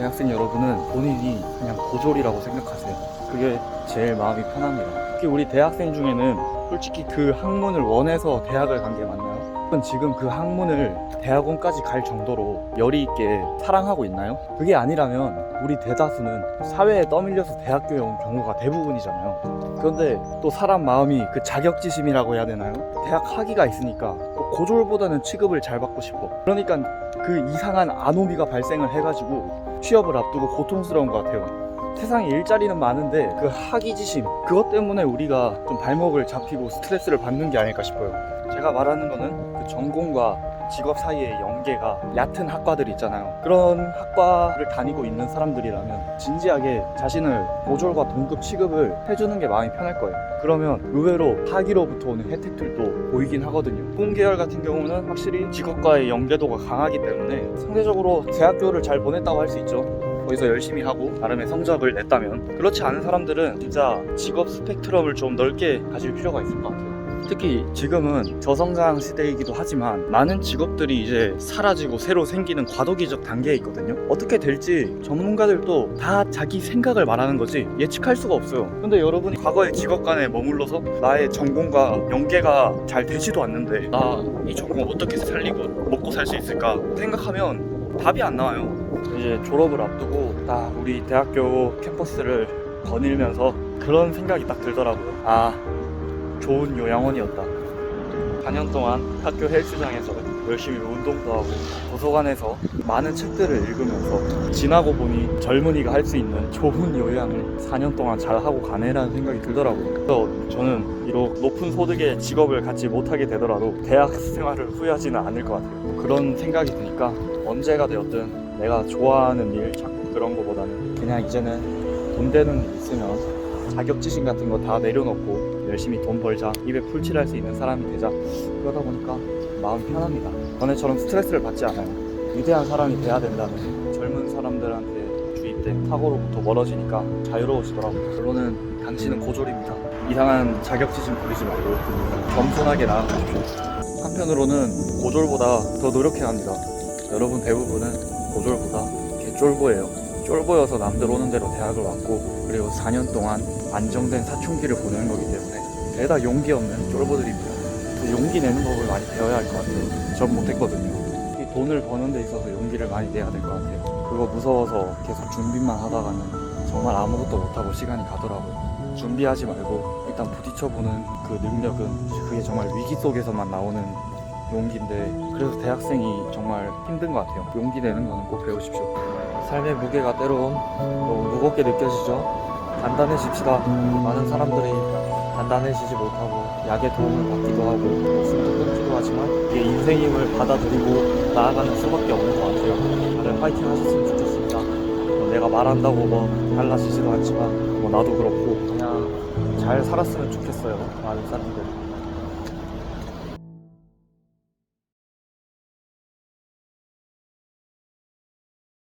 대학생 여러분은 본인이 그냥 고졸이라고 생각하세요. 그게 제일 마음이 편합니다. 특히 우리 대학생 중에는 솔직히 그 학문을 원해서 대학을 간 게 맞나요? 지금 그 학문을 대학원까지 갈 정도로 열의 있게 사랑하고 있나요? 그게 아니라면 우리 대다수는 사회에 떠밀려서 대학교에 온 경우가 대부분이잖아요. 그런데 또 사람 마음이 그 자격지심이라고 해야 되나요? 대학 학위가 있으니까 또 고졸보다는 취급을 잘 받고 싶어. 그러니까 그 이상한 아노미가 발생을 해가지고 취업을 앞두고 고통스러운 것 같아요. 세상에 일자리는 많은데 그 학위지심 그것 때문에 우리가 좀 발목을 잡히고 스트레스를 받는 게 아닐까 싶어요. 제가 말하는 거는 그 전공과 직업 사이의 연계가 얕은 학과들 있잖아요. 그런 학과를 다니고 있는 사람들이라면 진지하게 자신을 고졸과 동급 취급을 해주는 게 마음이 편할 거예요. 그러면 의외로 학위로부터 오는 혜택들도 보이긴 하거든요. 공계열 같은 경우는 확실히 직업과의 연계도가 강하기 때문에 상대적으로 대학교를 잘 보냈다고 할 수 있죠. 거기서 열심히 하고 나름의 성적을 냈다면 그렇지 않은 사람들은 진짜 직업 스펙트럼을 좀 넓게 가질 필요가 있을 것 같아요. 특히 지금은 저성장 시대이기도 하지만 많은 직업들이 이제 사라지고 새로 생기는 과도기적 단계에 있거든요. 어떻게 될지 전문가들도 다 자기 생각을 말하는 거지 예측할 수가 없어요. 근데 여러분이 과거의 직업관에 머물러서 나의 전공과 연계가 잘 되지도 않는데 나 이 전공 어떻게 살리고 먹고 살 수 있을까 생각하면 답이 안 나와요. 이제 졸업을 앞두고 딱 우리 대학교 캠퍼스를 거닐면서 그런 생각이 딱 들더라고요. 아, 좋은 요양원이었다. 4년 동안 학교 헬스장에서 열심히 운동도 하고 도서관에서 많은 책들을 읽으면서 지나고 보니 젊은이가 할 수 있는 좋은 요양을 4년 동안 잘 하고 가네라는 생각이 들더라고요. 그래서 저는 비록 높은 소득의 직업을 갖지 못하게 되더라도 대학 생활을 후회하지는 않을 것 같아요. 그런 생각이 드니까 언제가 되었든 내가 좋아하는 일 자꾸 그런 거보다는 그냥 이제는 돈 되는 일 있으면 자격지심 같은 거 다 내려놓고 열심히 돈 벌자 입에 풀칠할 수 있는 사람이 되자. 그러다 보니까 마음 편합니다. 전에처럼 스트레스를 받지 않아요. 위대한 사람이 돼야 된다는 젊은 사람들한테 주입된 사고로부터 멀어지니까 자유로워지더라고요. 결론은 당신은 고졸입니다. 이상한 자격지심 부리지 말고 겸손하게 나아가십시오. 한편으로는 고졸보다 더 노력해야 합니다. 여러분 대부분은 고졸보다 개쫄보예요 쫄보여서 남들 오는 대로 대학을 왔고 그리고 4년 동안 안정된 사춘기를 보내는 거기 때문에 죄다 용기 없는 쫄보들입니다. 그 용기 내는 법을 많이 배워야 할 것 같아요. 전 못했거든요. 이 돈을 버는 데 있어서 용기를 많이 내야 될 것 같아요. 그거 무서워서 계속 준비만 하다가는 정말 아무것도 못하고 시간이 가더라고요. 준비하지 말고 일단 부딪혀보는 그 능력은 그게 정말 위기 속에서만 나오는 용기인데 그래서 대학생이 정말 힘든 것 같아요. 용기 내는 거는 꼭 배우십시오. 삶의 무게가 때론 너무 무겁게 느껴지죠. 단단해집시다. 많은 사람들이 단단해지지 못하고 약의 도움을 받기도 하고 목숨도 끊기도 하지만 이게 인생임을 받아들이고 나아가는 수밖에 없는 것 같아요. 다들 파이팅 하셨으면 좋겠습니다. 뭐 내가 말한다고 뭐 달라지지도 않지만 뭐 나도 그렇고 그냥 잘 살았으면 좋겠어요. 많은 사람들이.